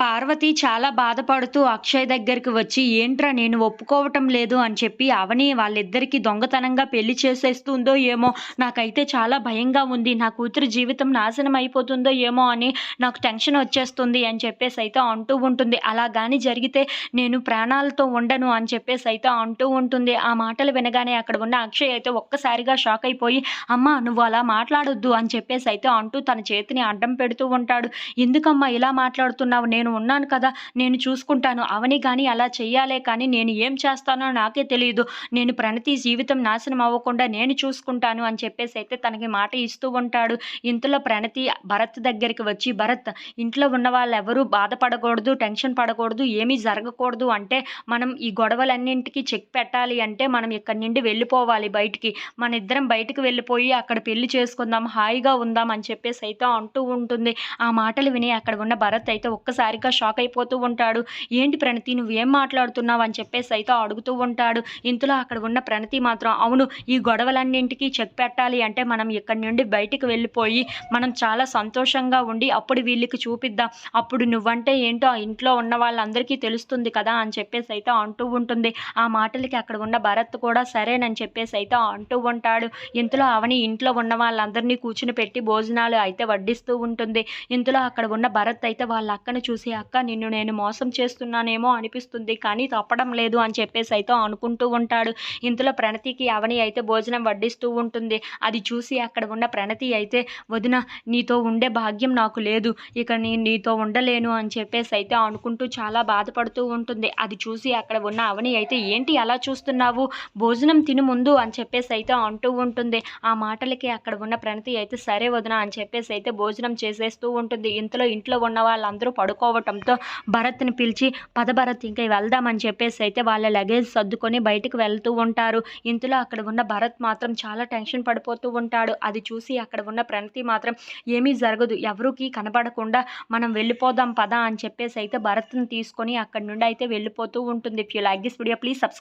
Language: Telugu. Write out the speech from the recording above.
పార్వతి చాలా బాధపడుతూ అక్షయ్ దగ్గరికి వచ్చి ఏంట్రా నేను ఒప్పుకోవటం లేదు అని చెప్పి అవని వాళ్ళిద్దరికీ దొంగతనంగా పెళ్ళి చేసేస్తుందో ఏమో నాకైతే చాలా భయంగా ఉంది నా కూతురు జీవితం నాశనం అయిపోతుందో ఏమో అని నాకు టెన్షన్ వచ్చేస్తుంది అని చెప్పేసి అయితే అంటూ ఉంటుంది. అలా కానీ జరిగితే నేను ప్రాణాలతో ఉండను అని చెప్పేసి అయితే అంటూ ఉంటుంది. ఆ మాటలు వినగానే అక్కడ ఉన్న అక్షయ్ అయితే ఒక్కసారిగా షాక్ అయిపోయి అమ్మ నువ్వు అలా మాట్లాడొద్దు అని చెప్పేసి అయితే అంటూ తన చేతిని అడ్డం పెడుతూ ఉంటాడు. ఎందుకమ్మా ఇలా మాట్లాడుతున్నావు? నేను నేను ఉన్నాను కదా నేను చూసుకుంటాను. అవని కానీ అలా చెయ్యాలే కానీ నేను ఏం చేస్తానో నాకే తెలియదు. నేను ప్రణతి జీవితం నాశనం అవ్వకుండా నేను చూసుకుంటాను అని చెప్పేసి అయితే తనకి మాట ఇస్తూ ఉంటాడు. ఇంతలో ప్రణతి భరత్ దగ్గరికి వచ్చి భరత్ ఇంట్లో ఉన్న వాళ్ళు ఎవరూ బాధపడకూడదు టెన్షన్ పడకూడదు ఏమీ జరగకూడదు అంటే మనం ఈ గొడవలన్నింటికి చెక్ పెట్టాలి అంటే మనం ఇక్కడి నుండి వెళ్ళిపోవాలి బయటికి. మన ఇద్దరం బయటికి వెళ్ళిపోయి అక్కడ పెళ్ళి చేసుకుందాం హాయిగా ఉందాం అని చెప్పేసి అయితే అంటూ ఉంటుంది. ఆ మాటలు విని అక్కడ ఉన్న భరత్ అయితే ఒక్కసారి సరిగ్గా షాక్ అయిపోతూ ఉంటాడు. ఏంటి ప్రణతి నువ్వేం మాట్లాడుతున్నావు? అని చెప్పేసి అయితే అడుగుతూ ఉంటాడు. ఇంతలో అక్కడ ఉన్న ప్రణతి మాత్రం అవును ఈ గొడవలన్నింటికి చెక్ పెట్టాలి అంటే మనం ఇక్కడి నుండి బయటికి వెళ్ళిపోయి మనం చాలా సంతోషంగా ఉండి అప్పుడు వీళ్ళకి చూపిద్దాం. అప్పుడు నువ్వంటే ఏంటో ఆ ఇంట్లో ఉన్న వాళ్ళందరికీ తెలుస్తుంది కదా అని చెప్పేసి అయితే అంటూ ఉంటుంది. ఆ మాటలకి అక్కడ ఉన్న భరత్ కూడా సరేనని చెప్పేసి అయితే అంటూ ఉంటాడు. ఇంతలో అవని ఇంట్లో ఉన్న వాళ్ళందరినీ కూర్చుని పెట్టి భోజనాలు అయితే వడ్డిస్తూ ఉంటుంది. ఇంతలో అక్కడ ఉన్న భరత్ అయితే వాళ్ళ అక్కను చూసి అక్క నిన్ను నేను మోసం చేస్తున్నానేమో అనిపిస్తుంది కానీ తప్పడం లేదు అని చెప్పేసి అయితే అనుకుంటూ ఉంటాడు. ఇంతలో ప్రణతికి అవని అయితే భోజనం వడ్డిస్తూ ఉంటుంది. అది చూసి అక్కడ ఉన్న ప్రణతి అయితే వదిన నీతో ఉండే భాగ్యం నాకు లేదు. ఇక నేను నీతో ఉండలేను అని చెప్పేసి అయితే అనుకుంటూ చాలా బాధపడుతూ ఉంటుంది. అది చూసి అక్కడ ఉన్న అవని అయితే ఏంటి అలా చూస్తున్నావు? భోజనం తిను ముందు అని చెప్పేసి అయితే అంటూ ఉంటుంది. ఆ మాటలకి అక్కడ ఉన్న ప్రణతి అయితే సరే వదిన అని చెప్పేసి అయితే భోజనం చేసేస్తూ ఉంటుంది. ఇంతలో ఇంట్లో ఉన్న వాళ్ళందరూ పోగొట్టడంతో భరత్ని పిలిచి పద భరత్ ఇంకా వెళ్దామని చెప్పేసి అయితే వాళ్ళ లగేజ్ సర్దుకొని బయటకు వెళ్తూ ఉంటారు. ఇంతలో అక్కడ ఉన్న భరత్ మాత్రం చాలా టెన్షన్ పడిపోతూ ఉంటాడు. అది చూసి అక్కడ ఉన్న ప్రణతి మాత్రం ఏమీ జరగదు. ఎవరికి కనబడకుండా మనం వెళ్ళిపోదాం పద అని చెప్పేసి అయితే భరత్ని తీసుకొని అక్కడ నుండి అయితే వెళ్ళిపోతూ ఉంటుంది. If you like this video please subscribe